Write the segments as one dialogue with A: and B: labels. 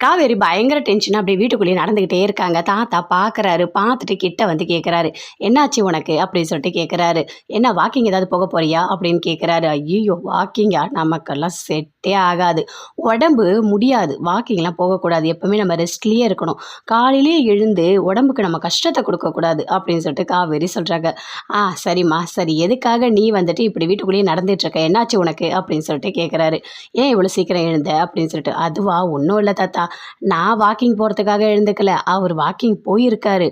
A: காவேரி பயங்கர டென்ஷனாக அப்படியே வீட்டுக்குள்ளேயே நடந்துக்கிட்டே இருக்காங்க. தாத்தா பார்க்குறாரு பார்த்துட்டு கிட்ட வந்து கேட்குறாரு என்னாச்சு உனக்கு? அப்படின்னு சொல்லிட்டு கேட்குறாரு என்ன வாக்கிங் ஏதாவது போக போறியா? அப்படின்னு கேட்குறாரு ஐயோ வாக்கிங்கா நமக்கெல்லாம் செட்டே ஆகாது. உடம்பு முடியாது. வாக்கிங்லாம் போகக்கூடாது எப்போவுமே நம்ம ரெஸ்ட்லேயே இருக்கணும். காலையிலேயே எழுந்து உடம்புக்கு நம்ம கஷ்டத்தை கொடுக்கக்கூடாது அப்படின்னு சொல்லிட்டு காவேரி சொல்கிறாங்க ஆ சரிம்மா சரி. எதுக்காக நீ வந்துட்டு இப்படி வீட்டுக்குள்ளேயே நடந்துட்டு இருக்க? என்னாச்சு உனக்கு? அப்படின்னு சொல்லிட்டு கேட்குறாரு ஏன் இவ்வளோ சீக்கிரம் எழுந்த? அப்படின்னு சொல்லிட்டு அதுவா? ஒன்றும் இல்லை தாத்தா. நான் வாக்கிங் போகிறதுக்காக எழுந்துக்கல. அவர் வாக்கிங் போயிருக்காரு.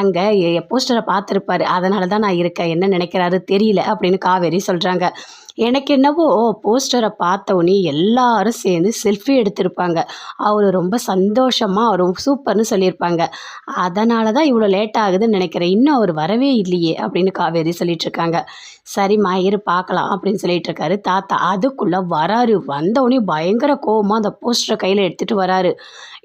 A: அங்கே போஸ்டரை பார்த்துருப்பாரு. அதனால தான் நான் இருக்கேன். என்ன நினைக்கிறாரு தெரியல அப்படின்னு காவேரி சொல்கிறாங்க எனக்கு என்னவோ போஸ்டரை பார்த்தவொடனே எல்லாரும் சேர்ந்து செல்ஃபி எடுத்திருப்பாங்க. அவர் ரொம்ப சந்தோஷமாக அவர் சூப்பர்னு சொல்லியிருப்பாங்க. அதனால தான் இவ்வளோ லேட் ஆகுதுன்னு நினைக்கிறேன். இன்னும் அவர் வரவே இல்லையே அப்படின்னு காவேரி சொல்லிகிட்ருக்காங்க சரிம்மா இரு பார்க்கலாம் அப்படின்னு சொல்லிட்டு இருக்காரு தாத்தா அதுக்குள்ளே வராரு. வந்தவொடனே பயங்கர கோவமாக அந்த போஸ்டரை கையில் எடுத்துகிட்டு வராரு.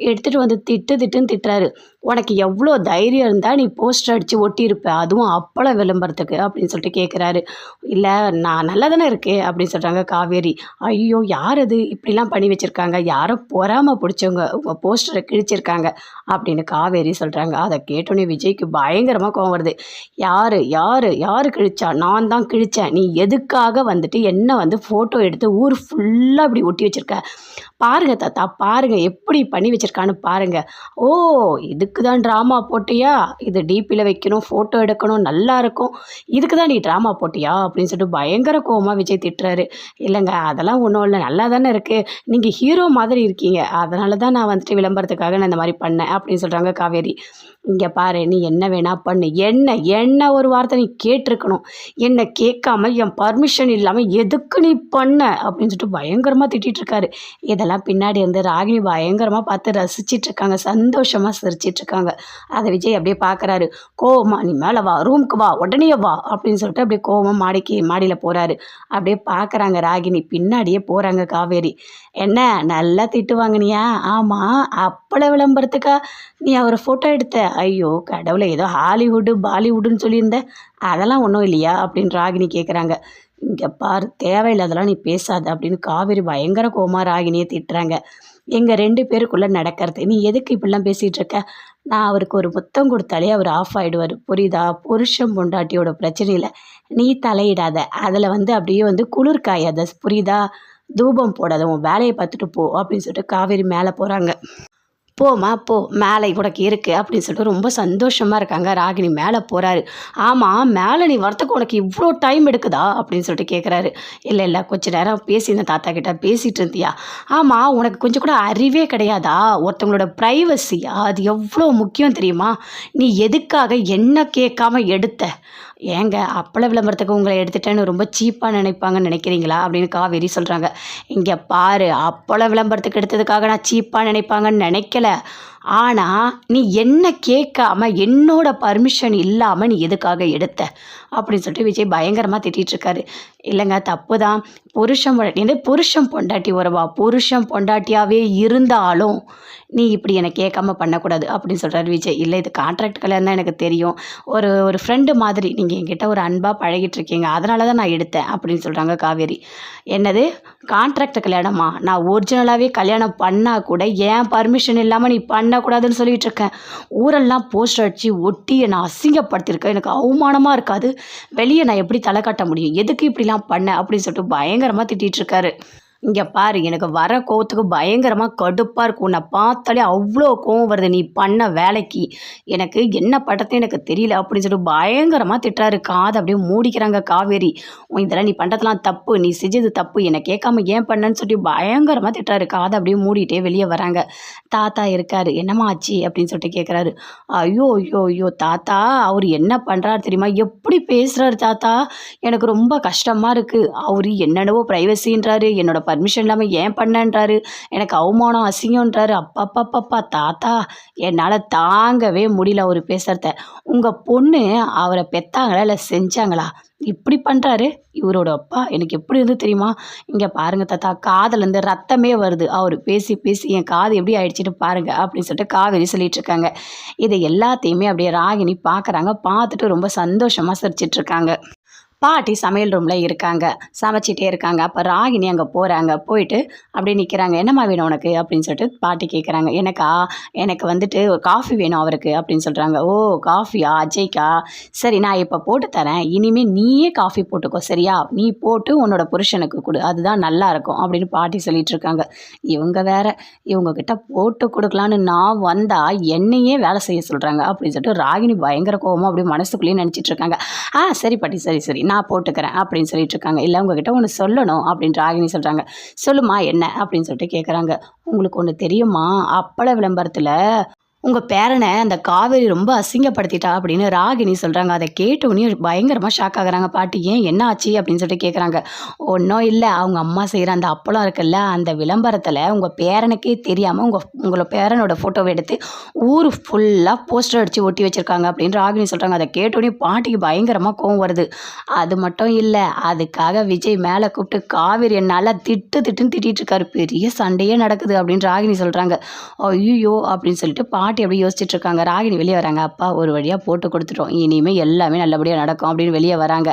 A: எடுத்துகிட்டு வந்து திட்டு திட்டுன்னு திட்டுறாரு. உனக்கு எவ்வளோ தைரியம் இருந்தால் நீ போஸ்டர் அடித்து ஒட்டியிருப்ப அதுவும் அப்பளம் விளம்பரத்துக்கு அப்படின்னு சொல்லிட்டு கேட்குறாரு இல்லை நான் நல்லா தானே இருக்கே அப்படின்னு சொல்கிறாங்க காவேரி. ஐயோ யார் அது? இப்படிலாம் பண்ணி வச்சுருக்காங்க. யாரோ பொறாமல் பிடிச்சவங்க உங்கள் போஸ்டரை கிழிச்சிருக்காங்க அப்படின்னு காவேரி சொல்கிறாங்க அதை கேட்டோன்னே விஜய்க்கு பயங்கரமாக கோவம் வருது. யார் யார் யார் கிழிச்சா? நான் தான் கிழிச்சேன். நீ எதுக்காக வந்துட்டு என்ன வந்து ஃபோட்டோ எடுத்து ஊர் ஃபுல்லாக இப்படி ஒட்டி வச்சுருக்க? பாருங்க தாத்தா பாருங்க எப்படி பண்ணி வச்சுருக்கான்னு பாருங்க. ஓ இதுக்கு இதுக்கு தான் ட்ராமா போட்டியா? இது டிபியில் வைக்கணும் ஃபோட்டோ எடுக்கணும் நல்லா இருக்கும். இதுக்கு தான் நீ ட்ராமா போட்டியா? அப்படின்னு சொல்லிட்டு பயங்கர கோவமாக விஜய் திட்டுறாரு. இல்லைங்க அதெல்லாம் ஒன்றும் இல்லை நல்லா தானே இருக்குது நீங்கள் ஹீரோ மாதிரி இருக்கீங்க. அதனால தான் நான் வந்துட்டு விளம்பரத்துக்காக நான் இந்த மாதிரி பண்ணேன் அப்படின்னு சொல்கிறாங்க காவேரி. இங்கே பாரு நீ என்ன வேணா பண்ணு. என்ன என்ன ஒரு வார்த்தை நீ கேட்டிருக்கணும். என்ன கேட்காம என் பர்மிஷன் இல்லாமல் எதுக்கு நீ பண்ண? அப்படின்னு சொல்லிட்டு பயங்கரமாக திட்டிகிட்ருக்காரு இதெல்லாம் பின்னாடி இருந்து ராகினி பயங்கரமாக பார்த்து ரசிச்சிட்ருக்காங்க சந்தோஷமாக சிரிச்சிட்ருக்காங்க அதை விஜய் அப்படியே பார்க்குறாரு. கோவமா நீ மேலே வா ரூமுக்கு வா உடனே வா அப்படின்னு சொல்லிட்டு அப்படியே கோவமாக மாடிக்கு மாடியில் போகிறாரு அப்படியே பார்க்குறாங்க ராகினி. பின்னாடியே போகிறாங்க காவேரி. என்ன நல்லா திட்டு வாங்கினியா ஆமாம் அப்பளை விளம்பரத்துக்கா நீ அவரை ஃபோட்டோ எடுத்த? ஐயோ கடவுளை ஏதோ ஹாலிவுட்டு பாலிவுட்டுன்னு சொல்லியிருந்த அதெல்லாம் ஒன்றும் இல்லையா? அப்படின்னு ராகினி கேட்குறாங்க இங்கே பாரு தேவையில்லாதெல்லாம் நீ பேசாத அப்படின்னு காவேரி பயங்கர கோமா ராகினியை திட்டுறாங்க. எங்கள் ரெண்டு பேருக்குள்ளே நடக்கிறது நீ எதுக்கு இப்படிலாம் பேசிகிட்டு இருக்க? நான் அவருக்கு ஒரு முத்தம் கொடுத்தாலே அவர் ஆஃப் ஆகிடுவார் புரியுதா? புருஷன் பொண்டாட்டியோட பிரச்சனையில் நீ தலையிடாத. அதில் வந்து அப்படியே வந்து குளிர் காயாத புரியுதா? தூபம் போடாத உன் வேலையை பார்த்துட்டு போ அப்படின்னு சொல்லிட்டு காவேரி மேலே போகிறாங்க போம்மா போ. மேலே உனக்கு இருக்குது அப்படின்னு சொல்லிட்டு ரொம்ப சந்தோஷமாக இருக்காங்க. ராகினி மேலே போகிறாரு ஆமாம் மேலே நீ வரத்துக்கு உனக்கு இவ்வளோ டைம் எடுக்குதா? அப்படின்னு சொல்லிட்டு கேட்குறாரு இல்லை இல்லை கொஞ்சம் நேரம் பேசியிருந்தேன் தாத்தா கிட்ட. பேசிகிட்டு இருந்தியா? ஆமாம் உனக்கு கொஞ்சம் கூட அறிவே கிடையாதா? ஒருத்தவங்களோட ப்ரைவசி அது எவ்வளோ முக்கியம் தெரியுமா? நீ எதுக்காக என்ன கேட்காம எடுத்த? ஏங்க அப்பள விளம்பரத்துக்கு உங்களை எடுத்துட்டேன்னு ரொம்ப சீப்பாக நினைப்பாங்கன்னு நினைக்கிறீங்களா? அப்படின்னு காவேரி சொல்கிறாங்க இங்கே பாரு அப்பள விளம்பரத்துக்கு எடுத்ததுக்காக நான் சீப்பாக நினைப்பாங்கன்னு நினைக்கல. ஆனால் நீ என்ன கேட்காம என்னோட பர்மிஷன் இல்லாமல் நீ எதுக்காக எடுத்த? அப்படின்னு சொல்லிட்டு விஜய் பயங்கரமாக திட்டிகிட்ருக்காரு இல்லைங்க தப்பு தான் புருஷன் பொண்டாட்டி புருஷன் பொண்டாட்டி உறவா? புருஷன் பொண்டாட்டியாகவே இருந்தாலும் நீ இப்படி என்னை கேட்காம பண்ணக்கூடாது அப்படின்னு சொல்கிறாரு விஜய். இல்லை இது கான்ட்ராக்ட் கல்யாணம் தான் எனக்கு தெரியும். ஒரு ஒரு ஃப்ரெண்டு மாதிரி நீங்கள் என்கிட்ட ஒரு அன்பாக பழகிட்டு இருக்கீங்க அதனால தான் நான் எடுத்தேன் அப்படின்னு சொல்கிறாங்க காவேரி. என்னது கான்ட்ராக்ட் கல்யாணமா? நான் ஒரிஜினலாகவே கல்யாணம் பண்ணால் கூட ஏன் பர்மிஷன் இல்லாமல் நீ பண்ணக்கூடாதுன்னு சொல்லிட்டு இருக்கேன். ஊரெல்லாம் போஸ்டர் அடித்து ஒட்டி என்னை அசிங்கப்படுத்தியிருக்கேன். எனக்கு அவமானமாக இருக்காது. வெளியே நான் எப்படி தலை காட்ட முடியும்? எதுக்கு இப்படிலாம் பண்ண? அப்படின்னு சொல்லிட்டு பயங்கரமாக திட்டிகிட்டு இருக்காரு. இங்கே பாரு எனக்கு வர கோவத்துக்கு பயங்கரமாக கடுப்பாக இருக்கும். உன்னை பார்த்தாலே அவ்வளோ கோவம் வருது. நீ பண்ண வேலைக்கு. எனக்கு என்ன பட்டத்தை எனக்கு தெரியல அப்படின்னு சொல்லிட்டு பயங்கரமாக திட்டுறாரு. காதை அப்படியே மூடிக்கிறாங்க காவேரி. உன் இதெல்லாம் நீ பண்ணுறதுலாம் தப்பு. நீ செஞ்சது தப்பு. என்னை கேட்காம ஏன் பண்ணன்னு சொல்லி பயங்கரமாக திட்டுறாரு. காதை அப்படியே மூடிட்டே வெளியே வராங்க. தாத்தா இருக்காரு. என்னம்மா ஆச்சு? அப்படின்னு சொல்லிட்டு கேட்குறாரு ஐயோ ஐயோ ஐயோ தாத்தா அவர் என்ன பண்ணுறாரு தெரியுமா? எப்படி பேசுகிறாரு தாத்தா? எனக்கு ரொம்ப கஷ்டமாக இருக்குது அவர் என்னென்னவோ ப்ரைவசின்றாரு என்னோட பர்மிஷன் இல்லாமல் ஏன் பண்ணன்றாரு? எனக்கு அவமானம் அசிங்கன்றாரு அப்பப்பப்பப்பா தாத்தா என்னால் தாங்கவே முடியல அவர் பேசுகிறத உங்கள் பொண்ணு அவரை பெத்தாங்களா இல்லை செஞ்சாங்களா? இப்படி பண்ணுறாரு இவரோட அப்பா எனக்கு எப்படி இருந்து தெரியுமா? இங்கே பாருங்கள் தாத்தா காதுலேருந்து ரத்தமே வருது. அவர் பேசி பேசி என் காது எப்படி ஆயிடுச்சுட்டு பாருங்க அப்படின்னு சொல்லிட்டு காவேரி சொல்லிட்டு இருக்காங்க. இதை எல்லாத்தையுமே அப்படியே ராகினி பார்க்குறாங்க பார்த்துட்டு ரொம்ப சந்தோஷமாக சிரிச்சிட்ருக்காங்க பாட்டி சமையல் ரூமில் இருக்காங்க. சமைச்சிட்டே இருக்காங்க. அப்போ ராகினி அங்கே போகிறாங்க போயிட்டு அப்படியே நிற்கிறாங்க என்னம்மா வேணும் உனக்கு? அப்படின்னு சொல்லிட்டு பாட்டி கேட்குறாங்க எனக்கா எனக்கு வந்துட்டு ஒரு காஃபி வேணும் அவருக்கு. அப்படின்னு சொல்கிறாங்க ஓ காஃபியா அஜய்க்கா? சரி நான் இப்போ போட்டு தரேன். இனிமேல் நீயே காஃபி போட்டுக்கோ சரியா? நீ போட்டு உன்னோட புருஷனுக்கு கொடு. அதுதான் நல்லா இருக்கும். அப்படின்னு பாட்டி சொல்லிட்டு இருக்காங்க. இவங்க வேற இவங்க கிட்ட போட்டு கொடுக்கலான்னு நான் வந்தால் என்னையே வேலை செய்ய சொல்கிறாங்க அப்படின்னு சொல்லிட்டு ராகினி பயங்கர கோபமாக அப்படியே மனசுக்குள்ளேயே நினச்சிட்டு இருக்காங்க. ஆ சரி பாட்டி சரி சரி. நான் போட்டுக்கிறேன் அப்படின்னு சொல்லிட்டு இருக்காங்க இல்லை உங்ககிட்ட ஒன்று சொல்லணும் அப்படின்னு ராகினி சொல்கிறாங்க சொல்லுமா என்ன? அப்படின்னு சொல்லிட்டு கேட்குறாங்க உங்களுக்கு ஒன்று தெரியுமா? அப்பள விளம்பரத்தில் உங்கள் பேரனை அந்த காவேரி ரொம்ப அசிங்கப்படுத்திட்டா அப்படின்னு ராகினி சொல்கிறாங்க அதை கேட்டோன்னே பயங்கரமாக ஷாக் ஆகுறாங்க. பாட்டி ஏன் என்ன ஆச்சு? அப்படின்னு சொல்லிட்டு கேட்குறாங்க ஒன்றும் இல்லை. அவங்க அம்மா செய்கிற அந்த அப்பளம் இருக்குல்ல அந்த விளம்பரத்தில் உங்கள் பேரனுக்கே தெரியாமல் உங்கள் உங்களோட பேரனோட ஃபோட்டோவை எடுத்து ஊர் ஃபுல்லாக போஸ்டர் அடித்து ஒட்டி வச்சுருக்காங்க. அப்படின்னு ராகினி சொல்கிறாங்க அதை கேட்டோன்னே பாட்டிக்கு பயங்கரமாக கோவம் வருது. அது மட்டும் இல்லை. அதுக்காக விஜய் மேலே கூப்பிட்டு காவேரி என்னால் திட்டு திட்டுன்னு திட்டிகிட்டு இருக்காரு. பெரிய சண்டையே நடக்குது. அப்படின்னு ராகினி சொல்கிறாங்க ஐயோ அப்படின்னு சொல்லிட்டு பாட்டி பாட்டி அப்படி யோசிச்சுட்டு இருக்காங்க ராகினி வெளியே வராங்க. அப்பா ஒரு வழியாக போட்டு கொடுத்துட்டோம். இனிமேல் எல்லாமே நல்லபடியாக நடக்கும் அப்படின்னு வெளியே வராங்க.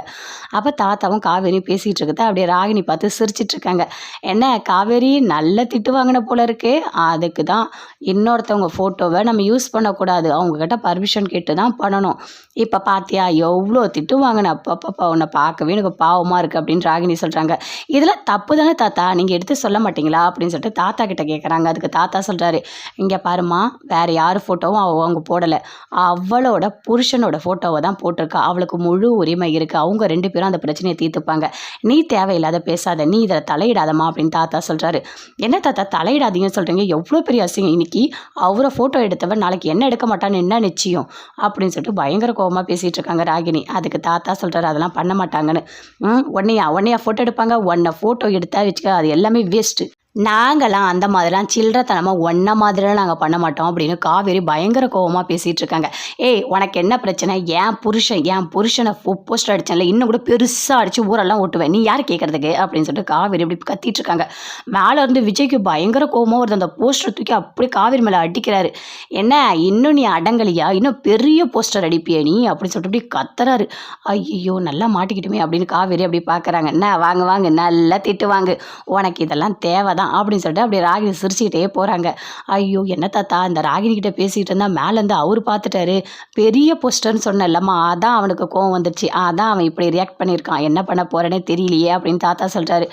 A: அப்போ தாத்தாவும் காவேரியும் பேசிகிட்டு இருக்கத அப்படியே ராகினி பார்த்து சிரிச்சிட்டு இருக்காங்க என்ன காவேரி நல்ல திட்டு வாங்கின போல இருக்கு. அதுக்கு தான் இன்னொருத்தவங்க ஃபோட்டோவை நம்ம யூஸ் பண்ணக்கூடாது. அவங்கக்கிட்ட பர்மிஷன் கேட்டு தான் பண்ணணும். இப்போ பார்த்தியா எவ்வளோ திட்டு வாங்கின? அப்பப்பப்பா உன்னை பார்க்கவே எனக்கு பாவமாக இருக்குது அப்படின்னு ராகினி சொல்கிறாங்க இதில் தப்பு தானே தாத்தா. நீங்கள் எடுத்து சொல்ல மாட்டீங்களா? அப்படின்னு சொல்லிட்டு தாத்தா கிட்ட கேட்குறாங்க அதுக்கு தாத்தா சொல்கிறாரு இங்கே பாருமா வேறு யார் யார் ஃபோட்டோவும் அவள் அவங்க போடலை. அவளோட புருஷனோட ஃபோட்டோவை தான் போட்டிருக்கா. அவளுக்கு முழு உரிமை இருக்குது அவங்க ரெண்டு பேரும் அந்த பிரச்சனையை தீர்த்துப்பாங்க. நீ தேவையில்லாத பேசாத. நீ இதில் தலையிடாதம்மா அப்படின்னு தாத்தா சொல்கிறாரு என்ன தாத்தா? தலையிடாதீங்கன்னு சொல்கிறீங்க எவ்வளோ பெரிய அசிங்கம். இன்னைக்கு அவரை ஃபோட்டோ எடுத்தவன் நாளைக்கு என்ன எடுக்க மாட்டான்னு என்ன நிச்சயம்? அப்படின்னு சொல்லிட்டு பயங்கர கோபமாக பேசிகிட்டு இருக்காங்க ராகினி. அதுக்கு தாத்தா சொல்கிறாரு அதெல்லாம் பண்ண மாட்டாங்கன்னு. ம் உன்னையா? உன்னையா ஃபோட்டோ எடுப்பாங்க? ஒன்னை ஃபோட்டோ எடுத்தா வச்சுக்க அது எல்லாமே வேஸ்ட்டு நாங்களாம் அந்த மாதிரிலாம் சில்லறத்தனமாக ஒன்றை மாதிரிலாம் நாங்கள் பண்ண மாட்டோம் அப்படின்னு காவேரி பயங்கர கோவமாக பேசிகிட்டு இருக்காங்க. ஏய் உனக்கு என்ன பிரச்சனை? ஏன் புருஷன் ஏன் புருஷனை போஸ்டர் அடிச்சேன்ல இன்னும் கூட பெருசாக அடித்து ஊரெல்லாம் ஓட்டுவேன். நீ யார் கேட்குறதுக்கு அப்படின்னு சொல்லிட்டு காவேரி இப்படி கத்திட்டு இருக்காங்க. மேலே இருந்து விஜய்க்கு பயங்கர கோவமாக வருது. அந்த போஸ்டர் தூக்கி அப்படியே காவேரி மேலே அடிக்கிறாரு. என்ன இன்னும் நீ அடங்கலியா? இன்னும் பெரிய போஸ்டர் அடிப்பியா நீ? அப்படின்னு சொல்லிட்டு இப்படி கத்துறாரு. ஐயோ நல்லா மாட்டிக்கிட்டுமே அப்படின்னு காவேரி அப்படி பார்க்குறாங்க என்ன வாங்க வாங்க நல்லா திட்டுவாங்க. உனக்கு இதெல்லாம் தேவை தான் அப்படின்னு சொல்லிட்டு அப்படியே ராகினி சிரிச்சுக்கிட்டே போகிறாங்க ஐயோ என்ன தாத்தா? இந்த ராகினி கிட்ட பேசிகிட்டு இருந்தால் மேலேருந்து அவர் பார்த்துட்டாரு. பெரிய போஸ்டர்னு சொன்னேன்லம்மா. அதான் அவனுக்கு கோவம் வந்துடுச்சு அதான் அவன் இப்படி ரியாக்ட் பண்ணியிருக்கான். என்ன பண்ண போகிறேனே தெரியலையே அப்படின்னு தாத்தா சொல்கிறாரு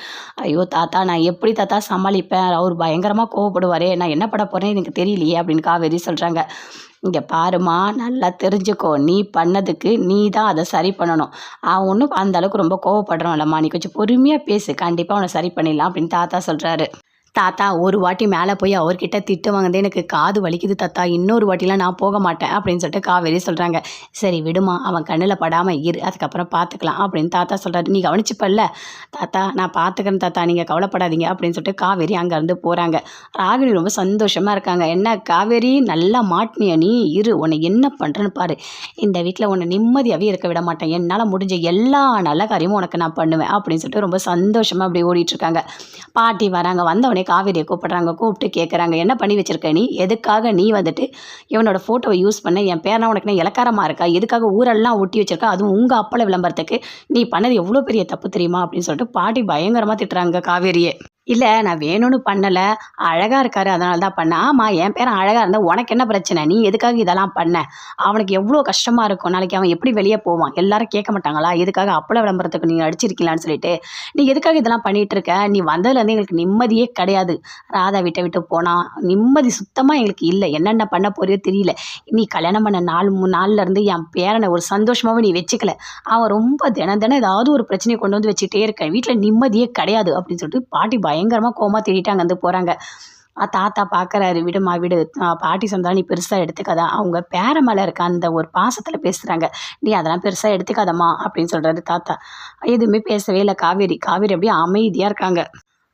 A: ஐயோ தாத்தா நான் எப்படி தாத்தா சமாளிப்பேன்? அவர் பயங்கரமாக கோவப்படுவாரே. நான் என்ன பண்ண போகிறேன்னு எனக்கு தெரியலையே அப்படின்னு காவேரி சொல்கிறாங்க இங்கே பாருமா நல்லா தெரிஞ்சுக்கோ. நீ பண்ணதுக்கு நீ தான் அதை சரி பண்ணணும். அவன் ஒன்றும் அந்தளவுக்கு ரொம்ப கோவப்படுறான் இல்லைம்மா. நீ கொஞ்சம் பொறுமையாக பேசு. கண்டிப்பாக அவனை சரி பண்ணிடலாம் அப்படின்னு தாத்தா சொல்கிறாரு தாத்தா ஒரு வாட்டி மேலே போய் அவர்கிட்ட திட்டு வாங்குது எனக்கு காது வலிக்குது தாத்தா. இன்னொரு வாட்டிலாம் நான் போக மாட்டேன் அப்படின்னு சொல்லிட்டு காவேரி சொல்கிறாங்க சரி விடுமா அவன் கண்ணில் படாமல் இரு அதுக்கப்புறம் பார்த்துக்கலாம் அப்படின்னு தாத்தா சொல்கிறாரு நீ கவனிச்சுப்பல்ல. தாத்தா நான் பார்த்துக்கிறேன் தாத்தா நீங்கள் கவலைப்படாதீங்க அப்படின்னு சொல்லிட்டு காவேரி அங்கேருந்து போகிறாங்க ராகினி ரொம்ப சந்தோஷமாக இருக்காங்க. என்ன காவேரி நல்லா மாட்டினிய நீ? இரு உன்னை என்ன பண்ணுறேன்னு பாரு. இந்த வீட்டில் உன்னை நிம்மதியாகவே இருக்க விட மாட்டேன். என்னால் முடிஞ்ச எல்லா நல்ல காரியமும் உனக்கு நான் பண்ணுவேன் அப்படின்னு சொல்லிட்டு ரொம்ப சந்தோஷமாக அப்படி ஓடிட்டுருக்காங்க பாட்டி வராங்க. வந்தவொடனே காவேரியை கூப்பிட்றாங்க கூப்பிட்டு கேட்குறாங்க என்ன பண்ணி வச்சிருக்க நீ? எதுக்காக நீ வந்துட்டு இவனோட ஃபோட்டோவை யூஸ் பண்ண? என் பேரனா உனக்கு என்ன இலக்காரமாக இருக்கா? எதுக்காக ஊரெல்லாம் ஒட்டி வச்சுருக்கா? அதுவும் உங்கள் அப்பள விளம்பரத்துக்கு. நீ பண்ணது எவ்வளோ பெரிய தப்பு தெரியுமா? அப்படின்னு சொல்லிட்டு பாட்டி பயங்கரமாக திட்டுறாங்க காவேரியை. இல்லை நான் வேணும்னு பண்ணலை. அழகாக இருக்காரு அதனால தான் பண்ணேன். ஆமாம் என் பேரன் அழகாக இருந்தால் உனக்கு என்ன பிரச்சனை? நீ எதுக்காக இதெல்லாம் பண்ண? அவனுக்கு எவ்வளோ கஷ்டமாக இருக்கும். நாளைக்கு அவன் எப்படி வெளியே போவான்? எல்லாரும் கேட்க மாட்டாங்களா? எதுக்காக அப்பள விளம்பரத்துக்கு நீங்கள் அடிச்சிருக்கீங்களான்னு சொல்லிட்டு. நீ எதுக்காக இதெல்லாம் பண்ணிகிட்டு இருக்க? நீ வந்ததுலேருந்து எங்களுக்கு நிம்மதியே கிடையாது. ராதா விட்டை விட்டு போனால் நிம்மதி சுத்தமாக எங்களுக்கு இல்லை. என்னென்ன பண்ண போறியோ தெரியல. நீ கல்யாணம் பண்ண நாலு மூணு நாள்லேருந்து என் பேரனை ஒரு சந்தோஷமாகவே நீ வச்சுக்கல. அவன் ரொம்ப தினம் தினம் ஏதாவது ஒரு பிரச்சனையை கொண்டு வந்து வச்சுட்டே இருக்கேன். வீட்டில் நிம்மதியே கிடையாது அப்படின்னு சொல்லிட்டு பாட்டி பாய் பயங்கரமாக கோமா திட்டிட்டாங்க வந்து போகிறாங்க தாத்தா பார்க்குறாரு விடுமா விடு. பாட்டி சொந்தாலும் நீ பெருசாக எடுத்துக்காதா. அவங்க பேர மேலே இருக்க அந்த ஒரு பாசத்தில் பேசுகிறாங்க நீ அதெல்லாம் பெருசாக எடுத்துக்காதம்மா அப்படின்னு சொல்கிறாரு தாத்தா. எதுவுமே பேசவே இல்லை. காவேரி காவேரி அப்படியே அமைதியாக இருக்காங்க.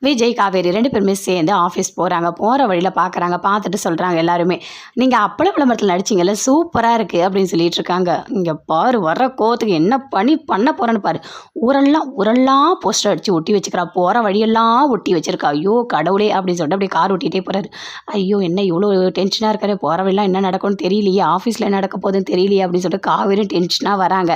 A: விஜய் காவேரி ரெண்டு பேருமே சேர்ந்து ஆஃபீஸ் போகிறாங்க போகிற வழியில் பார்க்குறாங்க பார்த்துட்டு சொல்கிறாங்க எல்லாருமே. நீங்கள் அப்பள விளம்பரத்தில் நடிச்சிங்கல்ல சூப்பராக இருக்குது அப்படின்னு சொல்லிட்டு இருக்காங்க. இங்கே பாரு வர்ற கோத்துக்கு என்ன பண்ணி பண்ண போகிறேன்னு பாரு. உரெல்லாம் உரெல்லாம் போஸ்டர் அடித்து ஒட்டி வச்சுக்கிறா. போகிற வழியெல்லாம் ஒட்டி வச்சுருக்கா. ஐயோ கடவுளே அப்படின்னு சொல்லிட்டு அப்படியே கார் ஓட்டிகிட்டே போகிறாரு ஐயோ என்ன இவ்வளோ டென்ஷனாக இருக்காரு? போகிற வழியெல்லாம் என்ன நடக்கும்னு தெரியலையே. ஆஃபீஸில் என்ன நடக்க போகுதுன்னு தெரியலையே அப்படின்னு சொல்லிட்டு காவேரி டென்ஷனாக வராங்க.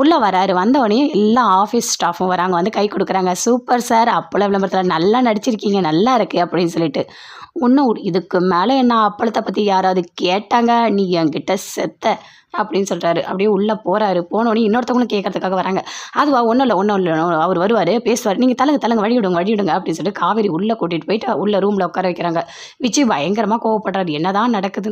A: உள்ளே வராரு. வந்தவொடனே எல்லா ஆஃபீஸ் ஸ்டாஃபும் வராங்க. வந்து கை கொடுக்குறாங்க. சூப்பர் சார் அப்பள விளம்பரத்தில் நல்லா நடிச்சிருக்கீங்க நல்லா இருக்குது அப்படின்னு சொல்லிட்டு. இன்னும் இதுக்கு மேலே என்ன அப்பளத்தை பற்றி யாராவது கேட்டாங்க? நீ என்கிட்ட செத்த அப்படின்னு சொல்கிறாரு அப்படியே உள்ளே போகிறாரு போனோடனே இன்னொருத்தவங்களும் கேட்கறதுக்காக வராங்க. அதுவா ஒன்றும் இல்லை ஒன்றும் இல்லை அவர் வருவார் பேசுவார். நீங்கள் தலங்க தலங்க வழி விடுங்க வழி விடுங்க அப்படின்னு சொல்லிட்டு காவேரி உள்ளே கூட்டிகிட்டு போயிட்டு உள்ள ரூமில் உட்கார வைக்கிறாங்க. விஜய் பயங்கரமாக கோவப்படுறாரு. என்னதான் நடக்குது